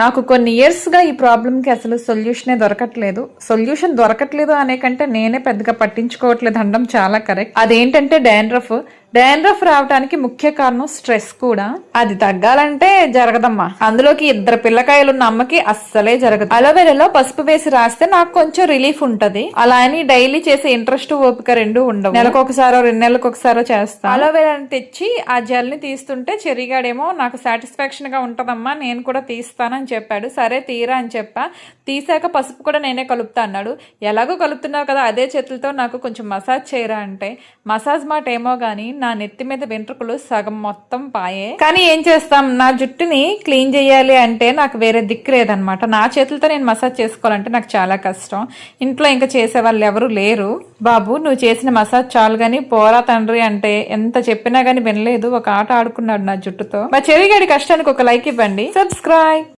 నాకు కొన్ని ఇయర్స్గా ఈ ప్రాబ్లంకి అసలు సొల్యూషనే దొరకట్లేదు. సొల్యూషన్ దొరకట్లేదు అనే కంటే నేనే పెద్దగా పట్టించుకోవట్లేదు అనడం చాలా కరెక్ట్ అదేంటంటే డాండ్రఫ్ డాండ్రఫ్ రావడానికి ముఖ్య కారణం స్ట్రెస్ కూడా. అది తగ్గాలంటే జరగదమ్మా. అందులోకి ఇద్దరు పిల్లకాయలు ఉన్న అమ్మకి అస్సలే జరగదు. అలోవెరాలో పసుపు వేసి రాస్తే నాకు కొంచెం రిలీఫ్ ఉంటది. అలా అని డైలీ చేసే ఇంట్రెస్ట్ ఓపిక రెండు ఉండవు. నెలకు ఒకసారో రెండు నెలలకు ఒకసారో చేస్తా. అలోవెరాని తెచ్చి ఆ జెల్ని తీస్తుంటే చెరిగాడేమో నాకు సాటిస్ఫాక్షన్గా ఉంటదమ్మా నేను కూడా తీస్తానని చెప్పాడు. సరే తీరా అని చెప్పా. తీసాక పసుపు కూడా నేనే కలుపుతా అన్నాడు. ఎలాగో కలుపుతున్నావు కదా అదే చేతులతో నాకు కొంచెం మసాజ్ చేయరా అంటే. మసాజ్ మాట ఏమో గానీ నా నెత్తి మీద వెంట్రుకలు సగం మొత్తం పాయే. కానీ ఏం చేస్తాం? నా జుట్టుని క్లీన్ చేయాలి అంటే నాకు వేరే దిక్కు లేదనమాట నా చేతులతో నేను మసాజ్ చేసుకోవాలంటే నాకు చాలా కష్టం. ఇంట్లో ఇంకా చేసే వాళ్ళు ఎవరు లేరు. బాబు నువ్వు చేసిన మసాజ్ చాలు గాని పోరా తండ్రి అంటే ఎంత చెప్పినా కానీ వినలేదు. ఒక ఆట ఆడుకున్నాడు నా జుట్టుతో. మా చెవిగాడి కష్టానికి ఒక లైక్ ఇవ్వండి. సబ్స్క్రైబ్.